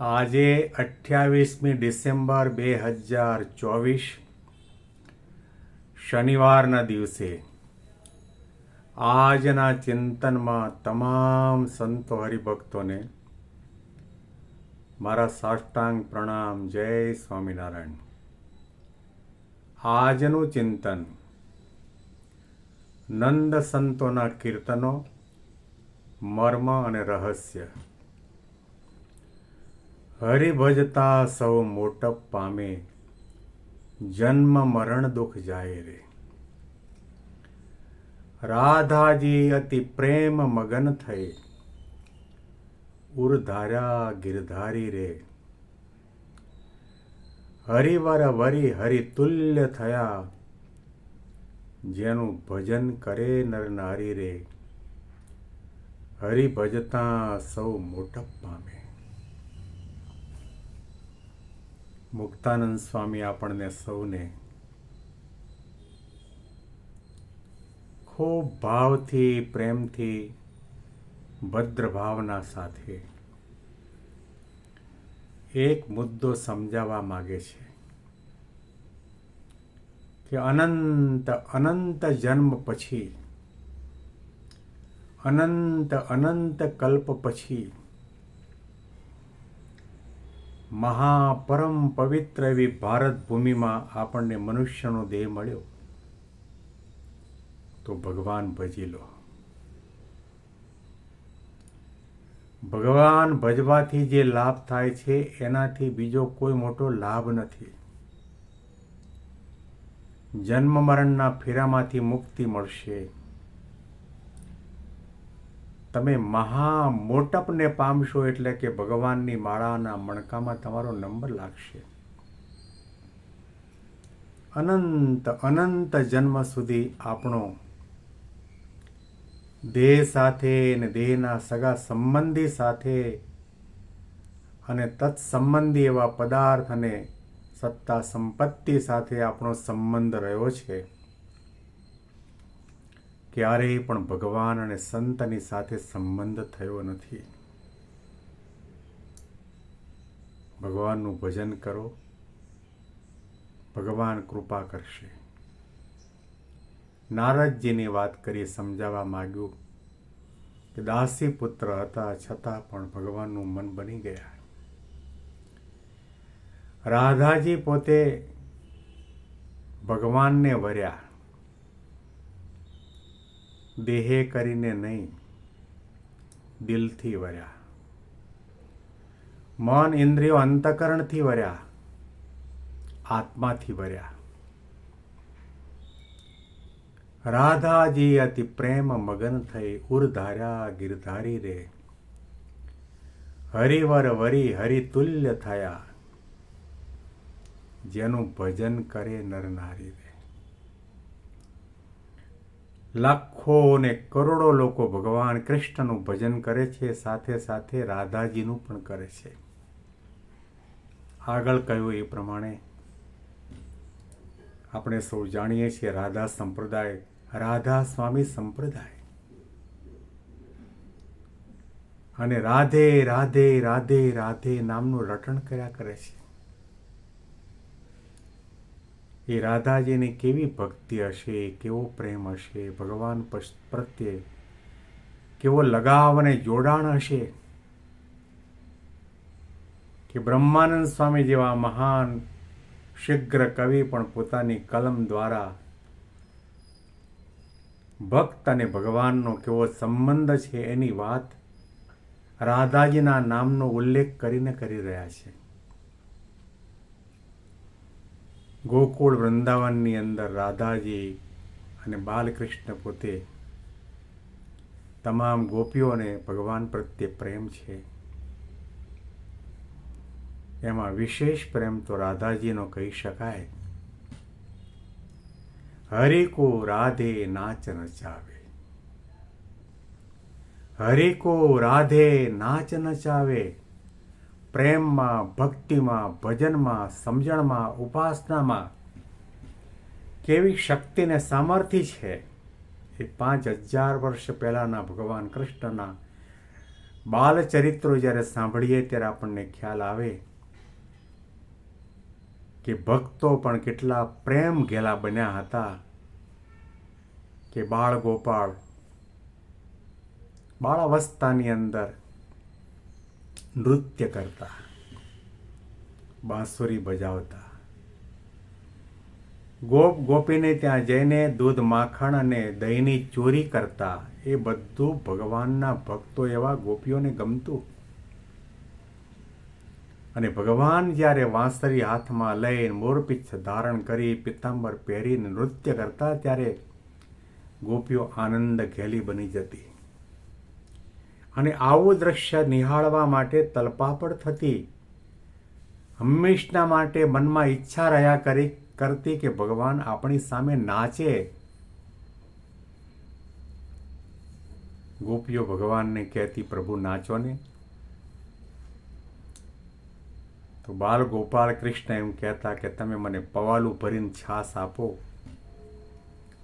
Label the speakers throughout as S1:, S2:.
S1: આજે અઠ્યાવીસમી ડિસેમ્બર બે હજાર ચોવીસ, શનિવારના દિવસે આજના ચિંતનમાં તમામ સંતો હરિભક્તોને મારા સાષ્ટાંગ પ્રણામ, જય સ્વામિનારાયણ. આજનું ચિંતન નંદ સંતોના કીર્તનો, મર્મ અને રહસ્ય હરિભજતા સૌ મોટપ પામે, જન્મ મરણ દુઃખ જાય રે. રાધાજી અતિ પ્રેમ મગન થઈ ઉર્ધાર્યા ગિરધારી રે. હરિવર વરી હરિતુલ્ય થયા, જેનું ભજન કરે નર નારી રે. હરિભજતા સૌ મોટપ પામે. મુક્તાનંદ સ્વામી આપણને સૌને ખૂબ ભાવથી, પ્રેમથી ભદ્ર ભાવના સાથે એક મુદ્દો સમજાવવા માગે છે કે અનંત અનંત જન્મ પછી, અનંત અનંત કલ્પ પછી મહાપરમ પવિત્ર એવી ભારત ભૂમિમાં આપણને મનુષ્યનો દેહ મળ્યો. તો ભગવાન ભજી લો. ભગવાન ભજવાથી જે લાભ થાય છે, એનાથી બીજો કોઈ મોટો લાભ નથી. જન્મ મરણના ફેરામાંથી મુક્તિ મળશે. તમે મહા મોટપને પામશો એટલે કે ભગવાનની માળાના મણકામાં તમારો નંબર લાગશે. અનંત અનંત જન્મ સુધી આપણો દેહ સાથે ને દેહના સગા સંબંધી સાથે અને તત્સંબંધી એવા પદાર્થ અને સત્તા સંપત્તિ સાથે આપણો સંબંધ રહ્યો છે. ક્યારેય પણ ભગવાન અને સંતની સાથે સંબંધ થયો નથી. ભગવાનનું ભજન કરો. ભગવાન કૃપા કરશે. નારદજીની વાત કરી સમજાવવા માંગ્યું કે દાસી પુત્ર હતા છતાં પણ ભગવાનનું મન બની ગયા. રાધાજી પોતે ભગવાનને વર્યા. દેહે કરીને નહીં, દિલથી વર્યા. મન ઇન્દ્રિયો અંતકરણથી વર્યા, આત્માથી વર્યા. રાધાજી અતિ પ્રેમ મગન થઈ ઉર્ધાર્યા ગિરધારી રે. હરિવર વરી હરિતુલ્ય થયા, જેનું ભજન કરે નરનારી રે. લાખો ને કરોડો લોકો ભગવાન કૃષ્ણનું ભજન કરે છે, સાથે સાથે રાધાજીનું પણ કરે છે. આગળ કહ્યું એ પ્રમાણે, આપણે સૌ જાણીએ છીએ રાધા સંપ્રદાય, રાધા સ્વામી સંપ્રદાય. અને રાધે રાધે રાધે રાધે નામનું રટણ કર્યા કરે છે. એ રાધાજીની કેવી ભક્તિ હશે, કેવો પ્રેમ હશે, ભગવાન પ્રત્યે કેવો લગાવ અને જોડાણ હશે કે બ્રહ્માનંદ સ્વામી જેવા મહાન, શીઘ્ર કવિ પણ પોતાની કલમ દ્વારા ભક્ત અને ભગવાનનો કેવો સંબંધ છે એની વાત રાધાજીના નામનો ઉલ્લેખ કરીને કરી રહ્યા છે. ગોકુળ વૃંદાવનની અંદર રાધાજી અને બાલકૃષ્ણ પોતે તમામ ગોપીઓને ભગવાન પ્રત્યે પ્રેમ છે. એમાં વિશેષ પ્રેમ તો રાધાજીનો કહી શકાય. હરિ કો રાધે નાચ નચાવે. હરિ કો રાધે નાચ નચાવે. પ્રેમમાં, ભક્તિમાં, ભજનમાં, સમજણમાં, ઉપાસનામાં કેવી શક્તિને સામર્થ્ય છે એ પાંચ હજાર વર્ષ પહેલાંના ભગવાન કૃષ્ણના બાલચરિત્રો જ્યારે સાંભળીએ ત્યારે આપણને ખ્યાલ આવે કે ભક્તો પણ કેટલા પ્રેમ ઘેલા બન્યા હતા કે બાળ ગોપાળ બાળ અવસ્થાની અંદર નૃત્ય કરતા બાંસુરી બજાવતા ગોપ ગોપીને ત્યાં જઈને દૂધ માખણ અને દહીંની ચોરી કરતા, એ બધું ભગવાનના ભક્તો એવા ગોપીઓને ગમતું. અને ભગવાન જ્યારે વાંસરી હાથમાં લઈને મોરપીછ ધારણ કરી પિત્તાંબર પહેરીને નૃત્ય કરતા, ત્યારે ગોપીઓ આનંદ ઘેલી બની જતી. અને આવું દ્રશ્ય નિહાળવા માટે તલપાપડ થતી. હંમેશના માટે મનમાં ઈચ્છા રહ્યા કરી, કરતી કે ભગવાન આપણી સામે નાચે. ગોપીઓ ભગવાનને કહેતી, પ્રભુ, નાચો ને. તો બાલ ગોપાલ કૃષ્ણ એમ કહેતા કે, તમે મને પવાલું ભરીને છાસ આપો,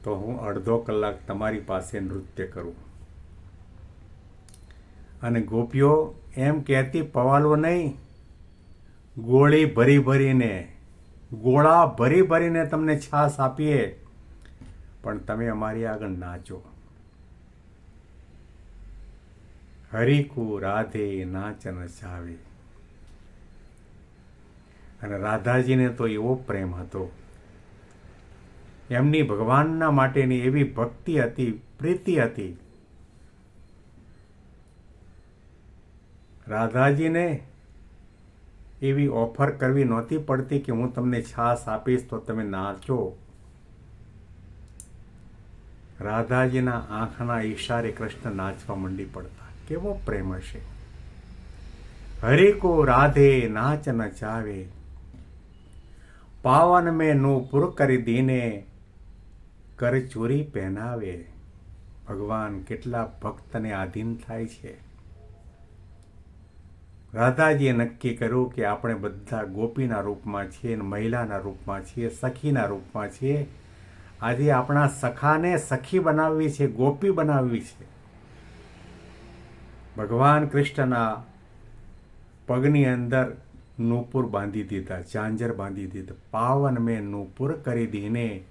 S1: તો હું અડધો કલાક તમારી પાસે નૃત્ય કરું. અને ગોપીઓ એમ કહેતી, પવાલો નહીં, ગોળી ભરી ભરીને, ગોળા ભરી ભરીને તમને છાસ આપીએ, પણ તમે અમારી આગળ નાચો. હરિકુ રાધે નાચન ચાવે. અને રાધાજીને તો એવો પ્રેમ હતો. એમની ભગવાનના માટેની એવી ભક્તિ હતી, પ્રીતિ હતી રાધાજીને એવી ઓફર કરવી નહોતી પડતી કે હું તમને છાસ આપીશ તો તમે નાચો. રાધાજીના આંખના ઈશારે કૃષ્ણ નાચવા મંડી પડતા. કેવો પ્રેમ હશે. હરે કો રાધે નાચ નચાવે પાવન મેં નૂપુર કરી દીને કરચોરી પહેનાવે. ભગવાન કેટલા ભક્તને આધીન થાય છે. રાધાજીએ નક્કી કર્યું કે આપણે બધા ગોપીના રૂપમાં છીએ મહિલાના રૂપમાં છીએ, સખીના રૂપમાં છીએ. આજે આપણા સખાને સખી બનાવવી છે, ગોપી બનાવવી છે. ભગવાન કૃષ્ણના પગની અંદર નૂપુર બાંધી દીધા, ઝાંઝર બાંધી દીધા. પાવન મેં નૂપુર કરી દીને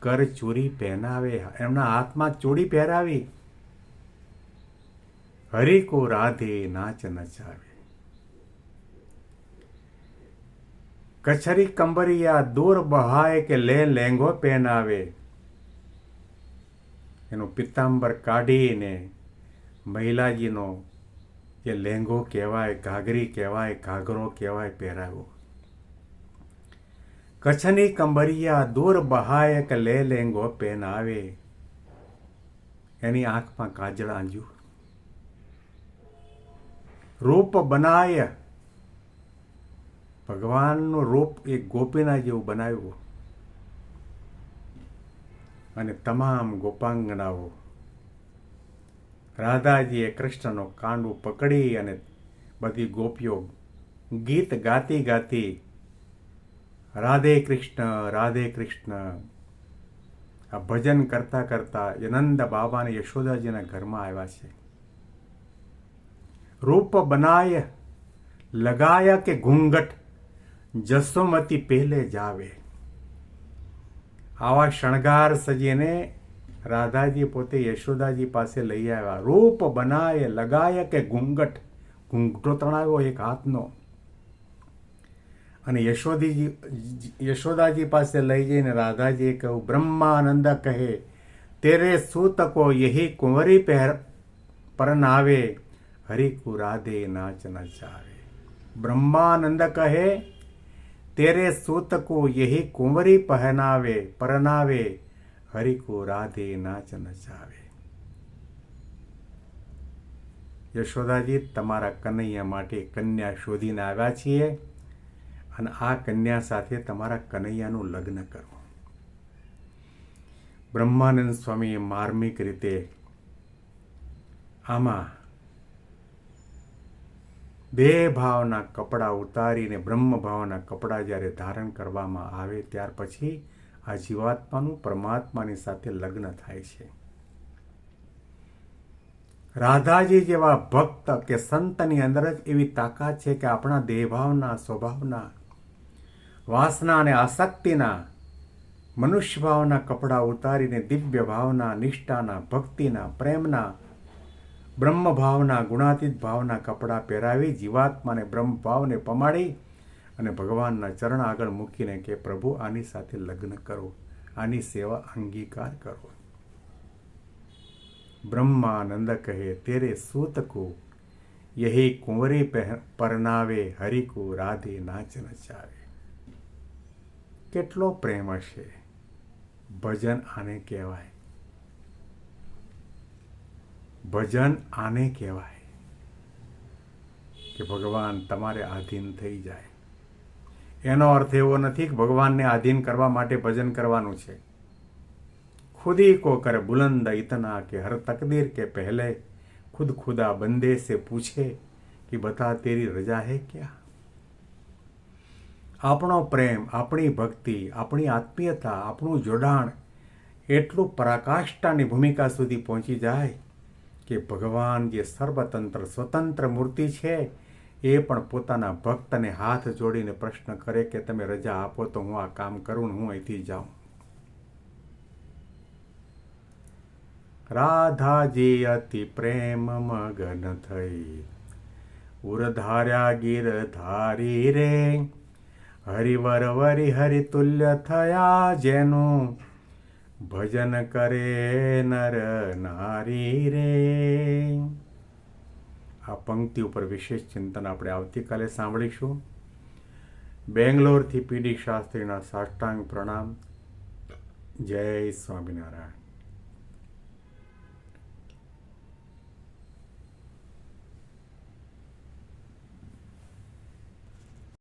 S1: કર ચોરી પહેરાવે એમના હાથમાં ચોરી પહેરાવી. હરિકો રાધે નાચ નચાવે. કછરી કંબરિયા દૂર બહાય કે લે લેંગો પહેનાવે. એનું પિત્તાંબર કાઢીને મહિલાજીનો જે લેંગો કહેવાય, ઘાઘરી કહેવાય, ઘાઘરો કહેવાય પહેરાવો. કચ્છની કંબરિયા દૂર બહાય કે લે લેંગો પહેનાવે. એની આંખમાં કાજળ આંજ્યું રૂપ બનાય ભગવાનનું રૂપ એક ગોપીના જેવું બનાવ્યું અને તમામ ગોપાંગનાઓ રાધાજીએ કૃષ્ણનો કાંડું પકડી અને બધી ગોપીઓ ગીત ગાતી ગાતી રાધે કૃષ્ણ રાધે કૃષ્ણ. આ ભજન કરતા કરતા નંદ બાબાને યશોદાજીના ઘરમાં આવ્યા છે. રૂપ બનાય, લગાયા કે ઘૂંઘટ? જસોમતી પહેલે જાવે આવા. શણગાર સજીને રાધાજી પોતે યશોદાજી પાસે લઈ આવ્યા. રૂપ બનાય, લગાય કે ઘૂંઘટ? ઘૂંઘટો તણાવ્યો એક હાથનો. અને યશોદીજી, યશોદાજી પાસે લઈ જઈને રાધાજીએ કહ્યું, બ્રહ્માનંદ કહે, તેરે સૂતકો યહી કુંવરી પહેર પરન આવે, હરિકુ રાધે નાચ નચાવે બ્રહ્માનંદ કહે તેરે સૂત યહી કુંવરી પહેનાવે પરનાવે હરિ કો રાધે નાચ નચાવે. યશોદાજી, તમારા કનૈયા માટે કન્યા શોધીને આવ્યા છીએ અને આ કન્યા સાથે તમારા કનૈયાનું લગ્ન કરો. બ્રહ્માનંદ સ્વામીએ માર્મિક રીતે આમાં બે ભાવના કપડાં ઉતારીને બ્રહ્મ ભાવના કપડાં જ્યારે ધારણ કરવામાં આવે ત્યાર પછી આ જીવાત્માનું પરમાત્માની સાથે લગ્ન થાય છે. રાધાજી જેવા ભક્ત કે સંતની અંદર જ એવી તાકાત છે કે આપણા દેહભાવના, સ્વભાવના, વાસના અને આસક્તિના મનુષ્ય ભાવના કપડાં ઉતારીને દિવ્ય ભાવના, નિષ્ઠાના, ભક્તિના, પ્રેમના બ્રહ્મ ભાવના, ગુણાતીત ભાવના કપડાં પહેરાવી જીવાત્માને બ્રહ્મ ભાવને પમાડી અને ભગવાનના ચરણ આગળ મૂકીને કે, પ્રભુ, આની સાથે લગ્ન કરો. આની સેવા અંગીકાર કરો. બ્રહ્માનંદ કહે, તેરે સૂત કો યહી કુંવરી પરનાવે, હરિકુ રાધે નાચ નચાવે. કેટલો પ્રેમ હશે. ભજન આને કહેવાય. ભજન આને કહેવાય કે ભગવાન તમારે આધીન થઈ જાય. એનો અર્થ એવો નથી કે ભગવાનને આધીન કરવા માટે ભજન કરવાનું છે. ખુદી કો કરે બુલંદ ઇતના કે હર તકદીર કે પહેલે ખુદ ખુદા બંદે સે પૂછે કે બતા તેરી રજા હે ક્યા? આપણો પ્રેમ, આપણી ભક્તિ, આપણી આત્મીયતા, આપણું જોડાણ એટલું પરાકાષ્ઠાની ભૂમિકા સુધી પહોંચી જાય કે ભગવાન જે સર્વતંત્ર, સ્વતંત્ર મૂર્તિ છે, એ પણ પોતાના ભક્તને હાથ જોડીને પ્રશ્ન કરે કે તમે રજા આપો તો હું આ કામ કરું ને હું અહીંથી જાઉં. રાધાજી અતિ પ્રેમ મગન થઈ. ઉરધાર્યા ગીર ધારી રે. હરિવર વરી હરિતુલ્ય થયા જેનું ભજન કરે નર નારી રે. આ પંક્તિ ઉપર વિશેષ ચિંતન આપણે આવતીકાલે સાંભળીશું. બેંગ્લોરથી પીડી શાસ્ત્રીના સાષ્ટાંગ પ્રણામ. જય સ્વામિનારાયણ.